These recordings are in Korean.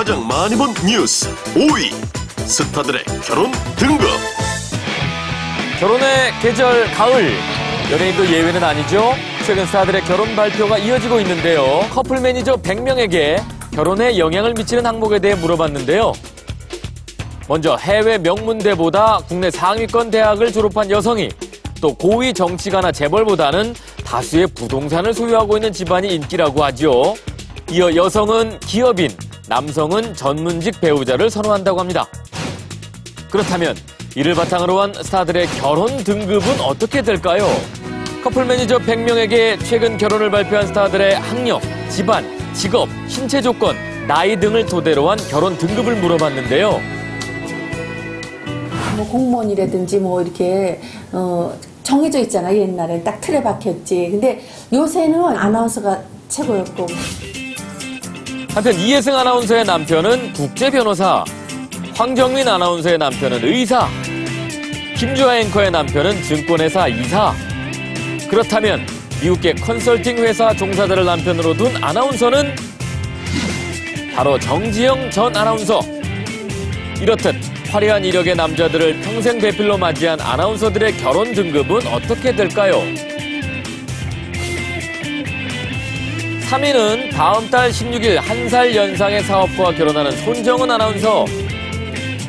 가장 많이 본 뉴스 5위 스타들의 결혼 등급 결혼의 계절 가을. 연예인도 예외는 아니죠. 최근 스타들의 결혼 발표가 이어지고 있는데요. 커플 매니저 100명에게 결혼에 영향을 미치는 항목에 대해 물어봤는데요. 먼저 해외 명문대보다 국내 상위권 대학을 졸업한 여성이 또 고위 정치가나 재벌보다는 다수의 부동산을 소유하고 있는 집안이 인기라고 하죠. 이어 여성은 기업인, 남성은 전문직 배우자를 선호한다고 합니다. 그렇다면 이를 바탕으로 한 스타들의 결혼 등급은 어떻게 될까요? 커플 매니저 100명에게 최근 결혼을 발표한 스타들의 학력, 집안, 직업, 신체 조건, 나이 등을 토대로 한 결혼 등급을 물어봤는데요. 뭐 공무원이라든지 뭐 이렇게 어 정해져 있잖아 옛날에 딱 틀에 박혔지 근데 요새는 아나운서가 최고였고 한편 이혜승 아나운서의 남편은 국제 변호사, 황정민 아나운서의 남편은 의사, 김주아 앵커의 남편은 증권회사 이사. 그렇다면 미국계 컨설팅 회사 종사자를 남편으로 둔 아나운서는 바로 정지영 전 아나운서. 이렇듯 화려한 이력의 남자들을 평생 배필로 맞이한 아나운서들의 결혼 등급은 어떻게 될까요? 3위는 다음 달 16일 한 살 연상의 사업부와 결혼하는 손정은 아나운서.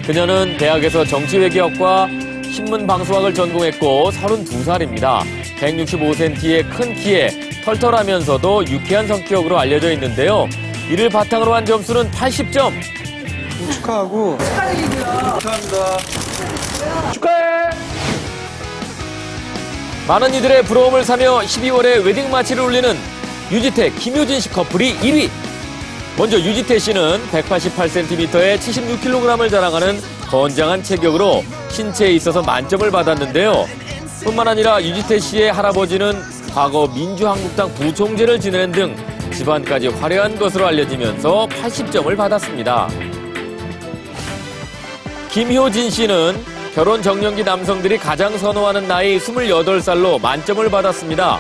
그녀는 대학에서 정치외교학과 신문방송학을 전공했고 32살입니다. 165cm의 큰 키에 털털하면서도 유쾌한 성격으로 알려져 있는데요. 이를 바탕으로 한 점수는 80점. 축하하고 축하합니다. 많은 이들의 부러움을 사며 12월에 웨딩 마치를 올리는 유지태, 김효진 씨 커플이 1위. 먼저 유지태 씨는 188cm에 76kg을 자랑하는 건장한 체격으로 신체에 있어서 만점을 받았는데요. 뿐만 아니라 유지태 씨의 할아버지는 과거 민주한국당 부총재를 지낸 등 집안까지 화려한 것으로 알려지면서 80점을 받았습니다. 김효진 씨는 결혼 정년기 남성들이 가장 선호하는 나이 28살로 만점을 받았습니다.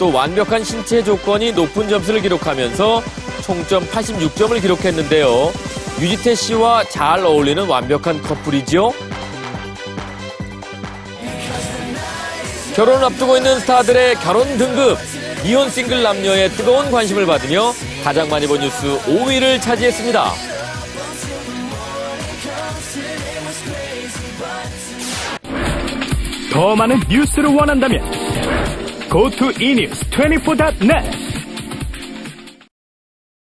또 완벽한 신체 조건이 높은 점수를 기록하면서 총점 86점을 기록했는데요. 유지태 씨와 잘 어울리는 완벽한 커플이죠. 결혼을 앞두고 있는 스타들의 결혼 등급, 이혼 싱글 남녀의 뜨거운 관심을 받으며 가장 많이 본 뉴스 5위를 차지했습니다. 더 많은 뉴스를 원한다면 go to enews24.net